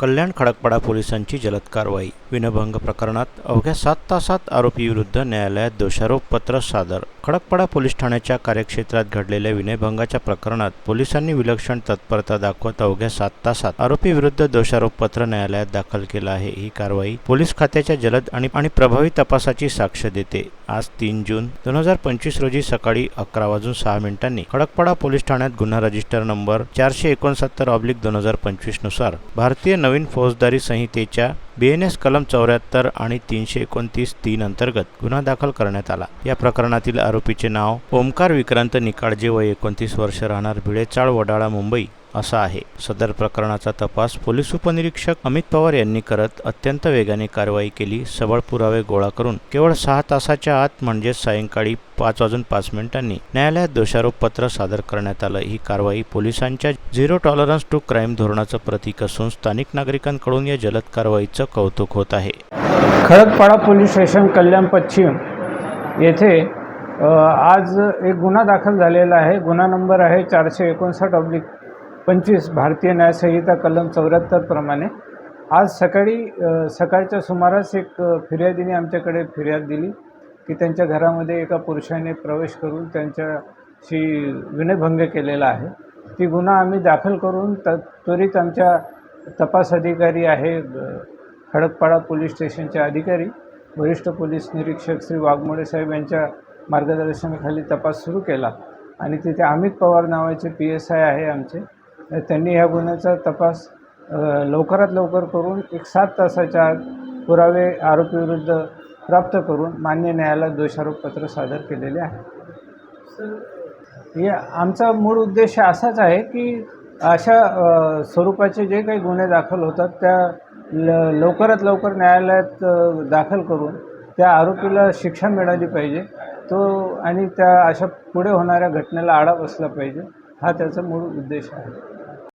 कल्याण खडकपाडा पोलिसांची जलद कारवाई. विनभंग प्रकरणात अवघ्या सात तासात आरोपीविरुद्ध न्यायालयात दोषारोपपत्र सादर. खडकपाडा पोलीस ठाण्याच्या कार्यक्षेत्रात घडलेल्या विनयभंगाच्या प्रकरणात पोलिसांनी विलक्षण तत्परता दाखवत अवघ्या सात तासात आरोपीविरुद्ध दोषारोपपत्र न्यायालयात दाखल केलं आहे. ही कारवाई पोलीस खात्याच्या जलद आणि आणि प्रभावी तपासाची साक्ष देते. आज तीन जून दोन हजार पंचवीस रोजी सकाळी अकरा वाजून सहा मिनिटांनी खडकपाडा पोलीस ठाण्यात गुन्हा रजिस्टर नंबर चारशे एकोणसत्तर ऑब्लिक दोन हजार पंचवीसनुसार भारतीय नवीन फौजदारी संहितेच्या बी एन एस कलम चौऱ्याहत्तर आणि तीनशे एकोणतीस तीन अंतर्गत गुन्हा दाखल करण्यात आला. या प्रकरणातील आरोपीचे नाव ओमकार विक्रांत निकाळजे वय एकोणतीस वर्ष राहणार भिडेचाळ वडाळा मुंबई. असा आहे. सदर प्रकरणाचा तपास पोलीस उपनिरीक्षक अमित पवार यांनी करत अत्यंत वेगाने कारवाई केली. सबळ पुरावे गोळा करून केवळ सहा तासाच्या आत म्हणजेच सायंकाळी पाच वाजून पाच मिनिटांनी न्यायालयात दोषारोपपत्र सादर करण्यात आलं. ही कारवाई पोलिसांच्या झिरो टॉलरन्स टू क्राईम धोरणाचं प्रतीक असून स्थानिक नागरिकांकडून या जलद कारवाईचं कौतुक होत आहे. खडकपाडा पोलीस स्टेशन कल्याण पश्चिम येथे आज एक गुन्हा दाखल झालेला आहे. गुन्हा नंबर आहे चारशे एकोणसाठ ऑब्लिक पंचवीस भारतीय न्यायसंहिता कलम चौऱ्याहत्तरप्रमाणे आज सकाळी सकाळच्या सुमारास एक फिर्यादीने आमच्याकडे फिर्याद दिली की त्यांच्या घरामध्ये एका पुरुषाने प्रवेश करून त्यांच्याशी विनयभंग केलेला आहे. ती गुन्हा आम्ही दाखल करून त त्वरित आमच्या तपास अधिकारी आहे खडकपाडा पोलीस स्टेशनचे अधिकारी वरिष्ठ पोलीस निरीक्षक श्री वाघमोडे साहेब यांच्या मार्गदर्शनाखाली तपास सुरू केला. आणि तिथे अमित पवार नावाचे पी एस आय आहे आमचे. त्यांनी ह्या गुन्ह्याचा तपास लवकरात लवकर करून एक सात तासाच्या आत पुरावे आरोपीविरुद्ध प्राप्त करून मान्य न्यायालयात दोषारोपपत्र सादर केलेले आहे. या आमचा मूळ उद्देश असाच आहे की अशा स्वरूपाचे जे काही गुन्हे दाखल होतात त्या ल लवकरात लवकर न्यायालयात दाखल करून त्या आरोपीला शिक्षा मिळाली पाहिजे. तो आणि त्या अशा पुढे होणाऱ्या घटनेला आळा बसला पाहिजे. हा त्याचा मूळ उद्देश आहे.